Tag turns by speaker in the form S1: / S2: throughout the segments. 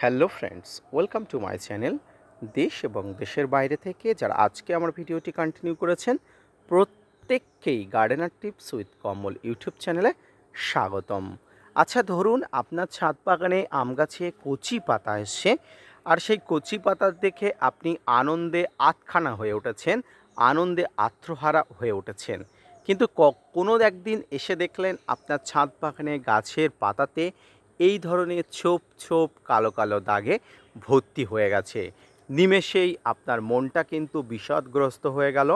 S1: Hello friends, welcome to my channel দেশ এবং দেশের বাইরে থেকে যারা আজকে আমার ভিডিওটি কন্টিনিউ করেছেন, প্রত্যেককেই gardener tips with Kamal YouTube চ্যানেলে স্বাগতম। আচ্ছা ধরুন আপনার ছাদ বাগানে আম গাছে কচি পাতা এসছে, আর সেই কচি পাতা দেখে আপনি আনন্দে আতখানা হয়ে উঠেছেন, আনন্দে আত্মহারা হয়ে উঠেছেন। কিন্তু কোনো একদিন এসে দেখলেন আপনার ছাদ বাগানে গাছের পাতাতে এই ধরনের ছোপ ছোপ কালো কালো দাগে ভর্তি হয়ে গেছে। নিমেষেই আপনার মনটা কিন্তু বিষদগ্রস্ত হয়ে গেল।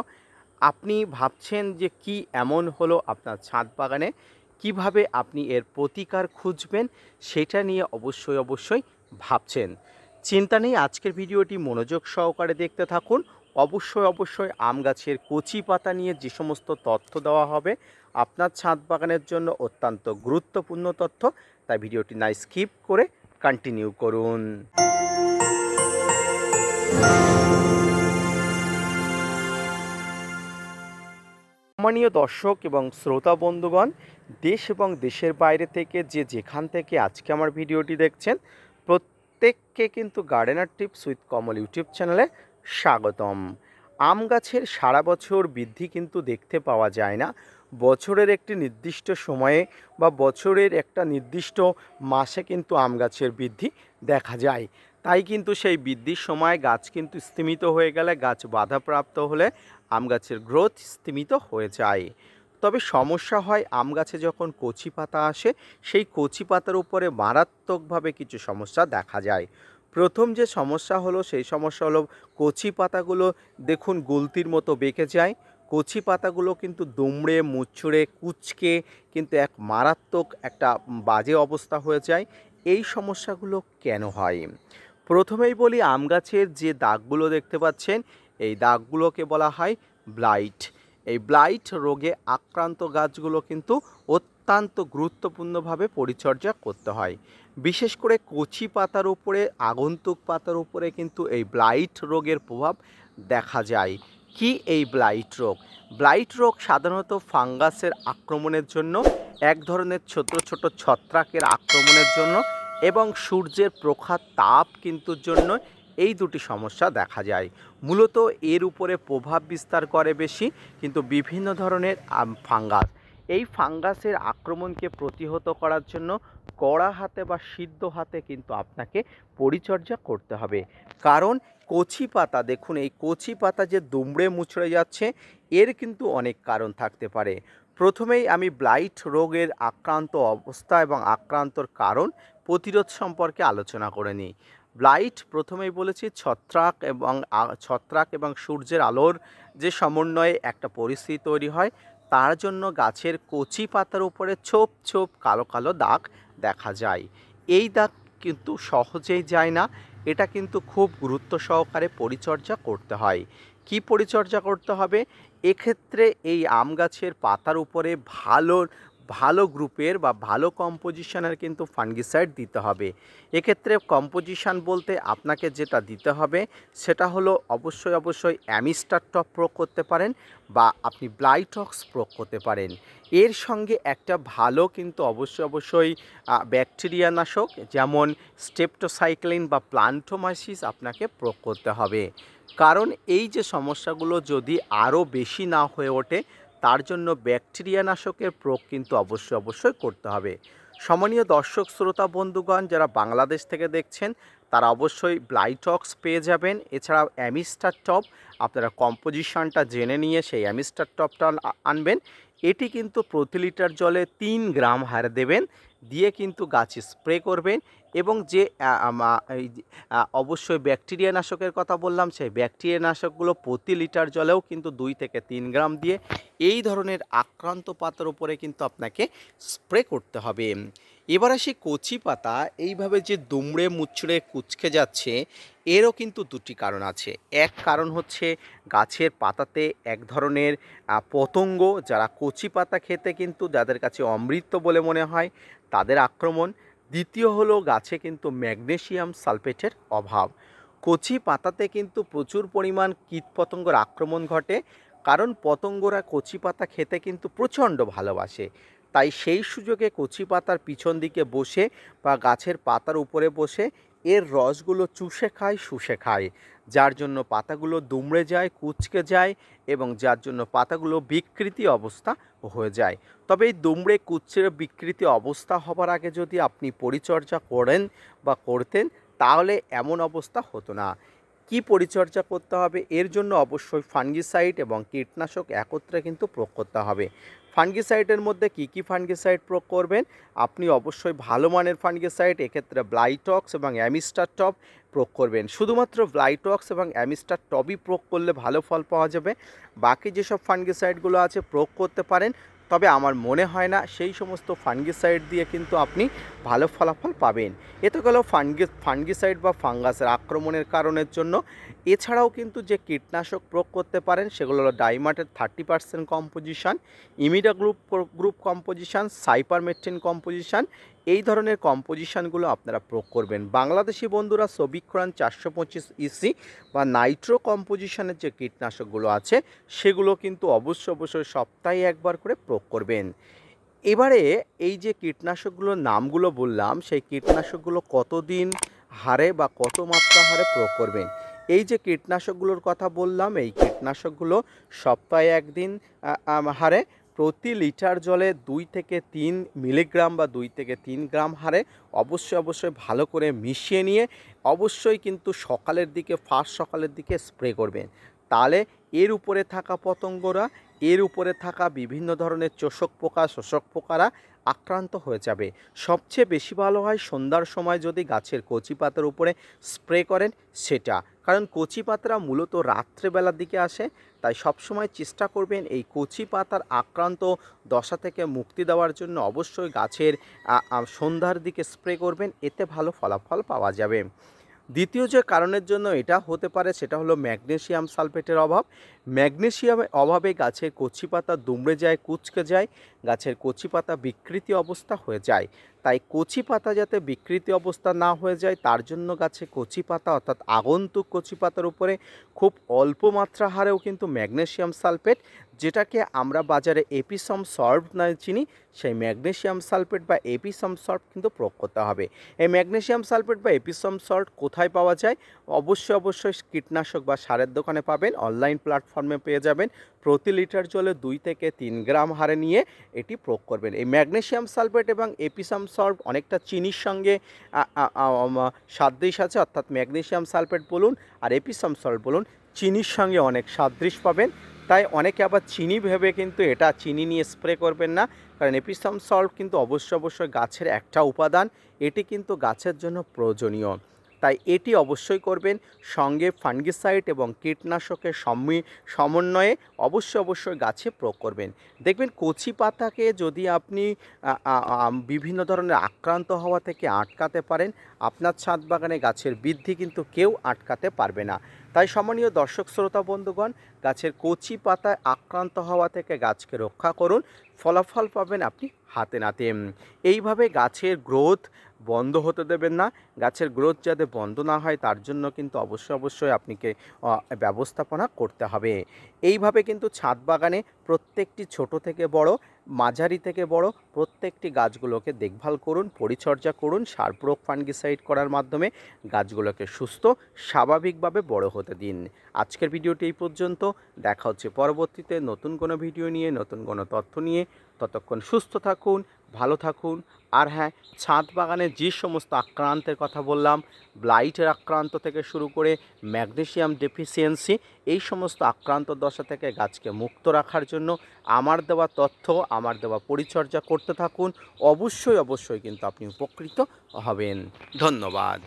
S1: আপনি ভাবছেন যে কি এমন হলো আপনার ছাদ বাগানে? কীভাবে আপনি এর প্রতিকার খুঁজবেন? সেটা নিয়ে অবশ্যই অবশ্যই ভাবছেন। চিন্তা নেই, আজকের ভিডিওটি মনোযোগ সহকারে দেখতে থাকুন। অবশ্যই অবশ্যই আম গাছের কচি পাতা নিয়ে যে সমস্ত তথ্য দেওয়া হবে, আপনার ছাদ বাগানের জন্য অত্যন্ত গুরুত্বপূর্ণ তথ্য। তাই ভিডিওটি না স্কিপ করে কন্টিনিউ করুন। সম্মানীয় দর্শক এবং শ্রোতা বন্ধুগণ, দেশ এবং দেশের বাইরে থেকে যে যেখান থেকে আজকে আমার ভিডিওটি দেখছেন, প্রত্যেককে কিন্তু gardener tips with Kamal YouTube চ্যানেলে স্বাগতম। আম গাছের সারা বছর বৃদ্ধি কিন্তু দেখতে পাওয়া যায় না। বছরের একটি নির্দিষ্ট সময়ে বা বছরের একটা নির্দিষ্ট মাসে কিন্তু আম গাছের বৃদ্ধি দেখা যায়। তাই কিন্তু সেই বৃদ্ধির সময় গাছ কিন্তু স্তিমিত হয়ে গেলে, গাছ বাধাপ্রাপ্ত হলে আম গাছের গ্রোথ স্তিমিত হয়ে যায়। তবে সমস্যা হয়, আম গাছে যখন কচি পাতা আসে, সেই কচি পাতার উপরে মারাত্মকভাবে কিছু সমস্যা দেখা যায়। প্রথম যে সমস্যা হলো, সেই সমস্যা হলো কচি পাতাগুলো দেখুন গুলতির মতো বেঁকে যায়। কচি পাতাগুলো কিন্তু দুমড়ে, মুচড়ে, কুচকে কিন্তু এক মারাত্মক একটা বাজে অবস্থা হয়ে যায়। এই সমস্যাগুলো কেন হয়? প্রথমেই বলি, আম গাছের যে দাগগুলো দেখতে পাচ্ছেন, এই দাগগুলোকে বলা হয় ব্লাইট। এই ব্লাইট রোগে আক্রান্ত গাছগুলো কিন্তু অত্যন্ত গুরুত্বপূর্ণভাবে পরিচর্যা করতে হয়। বিশেষ করে কচি পাতার উপরে, আগন্তুক পাতার উপরে কিন্তু এই ব্লাইট রোগের প্রভাব দেখা যায়। কি এই ব্লাইট রোগ? ব্লাইট রোগ সাধারণত ফাঙ্গাসের আক্রমণের জন্য, এক ধরনের ছোট ছোট ছত্রাকের আক্রমণের জন্য এবং সূর্যের প্রখার তাপ কিন্তু জন্য এই দুটি সমস্যা দেখা যায়। মূলত এর উপরে প্রভাব বিস্তার করে বেশি, কিন্তু বিভিন্ন ধরনের ফাঙ্গাস। এই ফাঙ্গাসের আক্রমণকে প্রতিহত করার জন্য কড়া হাতে বা সিদ্ধ হাতে কিন্তু আপনাকে পরিচর্যা করতে হবে। কারণ কচি পাতা, দেখুন এই কচি পাতা যে দুমড়ে মুচড়ে যাচ্ছে, এর কিন্তু অনেক কারণ থাকতে পারে। প্রথমেই আমি ব্লাইট রোগের আক্রান্ত অবস্থা এবং আক্রান্তর কারণ প্রতিরোধ সম্পর্কে আলোচনা করে নিই। ব্লাইট প্রথমেই বলেছি, ছত্রাক এবং ছত্রাক এবং সূর্যের আলোর যে সমন্বয়ে একটা পরিস্থিতি তৈরি হয় তার জন্য গাছের কচি পাতার উপরে ছোপ ছোপ কালো কালো দাগ দেখা যায়। এই দাগ কিন্তু সহজেই যায় না। এটা কিন্তু খুব গুরুত্ব সহকারে পরিচর্যা করতে হয়। কি পরিচর্যা করতে হবে? এক্ষেত্রে এই আম গাছের পাতার উপরে ভালো ভালো গ্রুপের বা ভালো কম্পোজিশনের কিন্তু ফাঙ্গিসাইড দিতে হবে। এক্ষেত্রে কম্পোজিশন বলতে আপনাকে যেটা দিতে হবে, সেটা হলো অবশ্যই অবশ্যই অ্যামিস্টার টপ প্রয়োগ করতে পারেন বা আপনি ব্লাইটক্স প্রয়োগ করতে পারেন। এর সঙ্গে একটা ভালো কিন্তু অবশ্যই অবশ্যই ব্যাকটেরিয়া নাশক যেমন স্টেপটোসাইক্লিন বা প্লান্টোমাইসিস আপনাকে প্রয়োগ করতে হবে। কারণ এই যে সমস্যাগুলো যদি আরও বেশি না হয়ে ওঠে তার জন্য ব্যাকটেরিয়া নাশকের প্রয়োগ কিন্তু অবশ্যই অবশ্যই করতে হবে। সমনীয় দর্শক, শ্রোতা, বন্ধুগণ যারা বাংলাদেশ থেকে দেখছেন, তারা অবশ্যই ব্লাইটক্স পেয়ে যাবেন। এছাড়াও অ্যামিস্টার টপ আপনারা কম্পোজিশনটা জেনে নিয়ে সেই অ্যামিস্টার টপটা আনবেন। এটি কিন্তু প্রতি লিটার জলে তিন গ্রাম হারে দেবেন। দিয়ে কিন্তু গাছে স্প্রে করবেন এবং যে অবশ্যই ব্যাকটেরিয়া নাশকের কথা বললাম, সেই ব্যাকটেরিয়া নাশকগুলো প্রতি লিটার জলেও কিন্তু দুই থেকে তিন গ্রাম দিয়ে এই ধরনের আক্রান্ত পাতার উপরে কিন্তু আপনাকে স্প্রে করতে হবে। এবার আসি কচি পাতা। এইভাবে যে দুমড়ে মুচড়ে কুচকে যাচ্ছে, এরও কিন্তু দুটি কারণ আছে। এক কারণ হচ্ছে গাছের পাতাতে এক ধরনের পতঙ্গ যারা কচি পাতা খেতে কিন্তু যাদের কাছে অমৃত বলে মনে হয়, তাদের আক্রমণ। দ্বিতীয় হলো গাছে কিন্তু ম্যাগনেসিয়াম সালফেটের অভাব। কচি পাতাতে কিন্তু প্রচুর পরিমাণ কীটপতঙ্গর আক্রমণ ঘটে, কারণ পতঙ্গরা কচি পাতা খেতে কিন্তু প্রচণ্ড ভালোবাসে। তাই সেই সুযোগে কচি পাতার পিছন দিকে বসে বা গাছের পাতার উপরে বসে এর রসগুলো চুষে খায়, শুষে খায়। যার জন্য পাতাগুলো দুমড়ে যায়, কুচকে যায় এবং যার জন্য পাতাগুলো বিকৃতি অবস্থা হয়ে যায়। তবে এই দুমড়ে কুচড়ে বিকৃতি অবস্থা হবার আগে যদি আপনি পরিচর্যা করেন বা করতেন, তাহলে এমন অবস্থা হতো না। কি পরিচর্যা করতে হবে? এর জন্য অবশ্যই ফাঙ্গিসাইড এবং কীটনাশক একত্রে কিন্তু প্রয়োগ করতে হবে। ফাঙ্গিসাইডের মধ্যে কি কি ফানগিসাইট প্রয়োগ করবেন? আপনি অবশ্যই ভালো মানের ফানগিসাইট এক্ষেত্রে ব্লাইটক্স এবং অ্যামিস্টার টপ প্রয়োগ করবেন। শুধুমাত্র ব্লাইটক্স এবং অ্যামিস্টার টপই প্রয়োগ করলে ভালো ফল পাওয়া যাবে। বাকি যেসব ফানগিসাইটগুলো আছে, প্রয়োগ করতে পারেন। তবে আমার মনে হয় না সেই সমস্ত ফাঙ্গিসাইড দিয়ে কিন্তু আপনি ভালো ফলাফল পাবেন। এতে গেল ফাঙ্গি, ফাঙ্গিসাইড বা ফাঙ্গাসের আক্রমণের কারণের জন্য। এছাড়াও কিন্তু যে কীটনাশক প্রয়োগ করতে পারেন, সেগুলো হলো ডাইমাটের thirty percent composition, ইমিডা group group composition cypermethrin composition এই ধরনের কম্পোজিশানগুলো আপনারা প্রয়োগ করবেন। বাংলাদেশি বন্ধুরা সবিক্রান চারশো পঁচিশ ইসি বা নাইট্রো কম্পোজিশনের যে কীটনাশকগুলো আছে, সেগুলো কিন্তু অবশ্য অবশ্যই সপ্তাহে একবার করে প্রয়োগ করবেন। এবারে এই যে কীটনাশকগুলোর নামগুলো বললাম, সেই কীটনাশকগুলো কতদিন হারে বা কত মাত্রা হারে প্রয়োগ করবেন? এই যে কীটনাশকগুলোর কথা বললাম, এই কীটনাশকগুলো সপ্তাহে একদিন হারে প্রতি লিটার জলে দুই থেকে তিন মিলিগ্রাম বা দুই থেকে তিন গ্রাম হারে অবশ্যই অবশ্যই ভালো করে মিশিয়ে নিয়ে অবশ্যই কিন্তু সকালের দিকে ফার্স্ট সকালের দিকে স্প্রে করবেন। তাহলে এর উপরে থাকা পতঙ্গরা, এর উপরে থাকা বিভিন্ন ধরনের চোষক পোকা, শোষক পোকারা আক্রান্ত হয়ে যাবে। সবচেয়ে বেশি ভালো হয় সন্ধ্যার সময় যদি গাছের কচি পাতার উপরে স্প্রে করেন, সেটা কারণ কচি পাতারা মূলত রাত্রেবেলার দিকে আসে, তাই সবসময় চেষ্টা করবেন এই কচি পাতার আক্রান্ত দশা থেকে মুক্তি দেওয়ার জন্য অবশ্যই গাছের সন্ধ্যার দিকে স্প্রে করবেন, এতে ভালো ফলাফল পাওয়া যাবে। দ্বিতীয় যে কারণের জন্য এটা হতে পারে সেটা হলো ম্যাগনেসিয়াম সালফেটের অভাব। ম্যাগনেসিয়ামের অভাবে গাছের কচি পাতা দুমড়ে যায়, কুচকে যায়, গাছের কচি পাতা বিকৃতি অবস্থা হয়ে যায়। তাই কচি পাতা যাতে বিকৃতি অবস্থা না হয়ে যায়, তার জন্য গাছে কচি পাতা অর্থাৎ আগন্তুক কচি পাতার উপরে খুব অল্প মাত্রা হারেও কিন্তু ম্যাগনেসিয়াম সালফেট, যেটাকে আমরা বাজারে এপিসম সল্ভ না চিনি, সেই ম্যাগনেসিয়াম সালফেট বা এপিসম সল্ট কিন্তু প্রয়োগ করতে হবে। এই ম্যাগনেসিয়াম সালফেট বা এপিসম সল্ট কোথায় পাওয়া যায়? অবশ্যই অবশ্যই কীটনাশক বা সারের দোকানে পাবেন, অনলাইন প্ল্যাটফর্মে পেয়ে যাবেন। প্রতি লিটার জলে দুই থেকে তিন গ্রাম হারে নিয়ে এটি প্রয়োগ করবেন। এই ম্যাগনেসিয়াম সালফেট এবং এপিসাম সল্ট অনেকটা চিনির সঙ্গে সাদৃশ আছে, অর্থাৎ ম্যাগনেশিয়াম সালফেট বলুন আর এপিসাম সল্ট বলুন, চিনির সঙ্গে অনেক সাদৃশ পাবেন। তাই অনেকে আবার চিনি ভেবে কিন্তু এটা চিনি নিয়ে স্প্রে করবেন না, কারণ এপিসাম সল্ট কিন্তু অবশ্য অবশ্যই গাছের একটা উপাদান, এটি কিন্তু গাছের জন্য প্রয়োজনীয়। তাই এটি অবশ্যই করবেন। সঙ্গে ফাঙ্গিসাইড এবং কীটনাশকের সমি, সমন্বয়ে অবশ্যই অবশ্যই গাছে প্রয়োগ করবেন। দেখবেন কচি পাতাকে যদি আপনি বিভিন্ন ধরনের আক্রান্ত হওয়া থেকে আটকাতে পারেন, আপনার ছাদ বাগানে গাছের বৃদ্ধি কিন্তু কেউ আটকাতে পারবে না। তাই সম্মানীয় দর্শক, শ্রোতা, বন্ধুগণ, গাছের কচি পাতায় আক্রান্ত হওয়া থেকে গাছকে রক্ষা করুন, ফলাফল পাবেন আপনি হাতে নাতে। এইভাবে গাছের গ্রোথ বন্ধ হতে দেবেন না। গাছের গ্রোথ যাতে বন্ধ না হয়, তার জন্য কিন্তু অবশ্যই অবশ্যই আপনাকে ব্যবস্থাপনা করতে হবে। এইভাবে কিন্তু ছাদ বাগানে প্রত্যেকটি ছোট থেকে বড় মাঝারি থেকে বড় প্রত্যেকটি গাছগুলোকে দেখভাল করুন, পরিচর্যা করুন সার প্রয়োগ ফাঙ্গিসাইড করার মাধ্যমে গাছগুলোকে সুস্থ, স্বাভাবিকভাবে বড় হতে দিন। আজকের ভিডিওটি এই পর্যন্ত। দেখা হচ্ছে পরবর্তীতে নতুন কোনো ভিডিও নিয়ে, নতুন কোনো তথ্য নিয়ে। ততক্ষণ সুস্থ থাকুন ভালো থাকুন। আর হ্যাঁ ছাদ বাগানে যে সমস্ত আক্রান্তের কথা বললাম, ব্লাইটের আক্রান্ত থেকে শুরু করে ম্যাগনেশিয়াম ডেফিসিয়েন্সি, এই সমস্ত আক্রান্ত দশা থেকে গাছকে মুক্ত রাখার জন্য আমার দেওয়া তথ্য, আমার দেওয়া পরিচর্যা করতে থাকুন। অবশ্যই অবশ্যই কিন্তু আপনি উপকৃত হবেন। ধন্যবাদ।